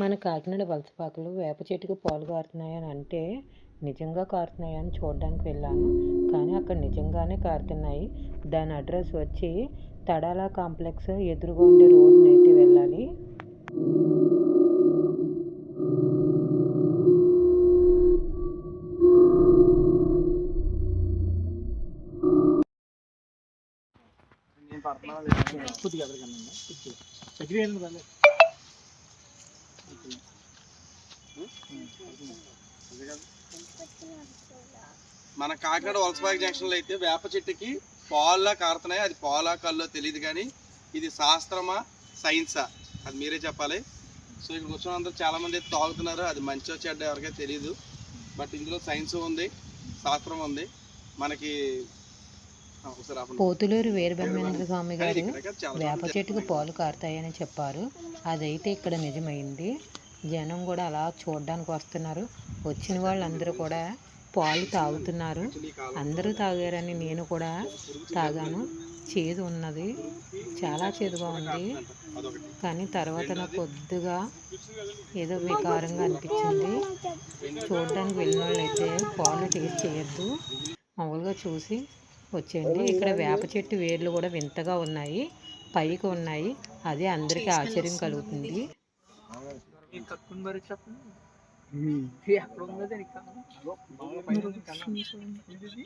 మన కాకినాడ వలసపాకలో వేప చెట్టుకు పాలు కారుతున్నాయని అంటే నిజంగా కారుతున్నాయని చూడడానికి వెళ్ళాను. కానీ అక్కడ నిజంగానే కారుతున్నాయి. దాని అడ్రస్ వచ్చి తడాలా కాంప్లెక్స్ ఎదురుగా ఉండే రోడ్ని అయితే వెళ్ళాలి. కొద్దిగా ఎదురుకన్నా కొద్దిగా దగ్గర వెళ్ళండి కానీ మన కాకినాడ వలసబాగ్ జంక్షన్లో అయితే వేప చెట్టుకి పాల్లా కారుతున్నాయి? అది పాలా కల్లో తెలియదు కానీ ఇది శాస్త్రమా? సైన్సా? అది మీరే చెప్పాలి. సో ఇక్కడ వచ్చిన అందరూ చాలా మంది అయితే తాగుతున్నారు. అది మంచో చెడ్డ ఎవరికైనా తెలియదు బట్ ఇందులో సైన్స్ ఉంది శాస్త్రం ఉంది. మనకి. పోతులూరు వీరబ్రహ్మేంద్ర స్వామి గారు వేప చెట్టుకు పాలు కారుతాయని చెప్పారు. అదైతే ఇక్కడ నిజమైంది. జనం కూడా అలా చూడడానికి వస్తున్నారు. వచ్చిన వాళ్ళందరూ కూడా పాలు తాగుతున్నారు. అందరూ తాగారని నేను కూడా తాగాను. చేదు ఉన్నది. చాలా చేదుగా ఉంది. కానీ తర్వాత నాకు కొద్దిగా ఏదో వికారంగా అనిపించింది. చూడడానికి వెళ్ళిన వాళ్ళైతే పాలు టేస్ట్ చేయొద్దు. మామూలుగా చూసి వచ్చేయండి. ఇక్కడ వేప చెట్టు వేర్లు కూడా వింతగా ఉన్నాయి. పైకి ఉన్నాయి. అదే అందరికీ ఆశ్చర్యం కలుగుతుంది. నేను కట్టుకుని మరి చెప్పండి ఎక్కడ ఉందో దానికి బాగా పైన ఉంది కన్నా. ఇది?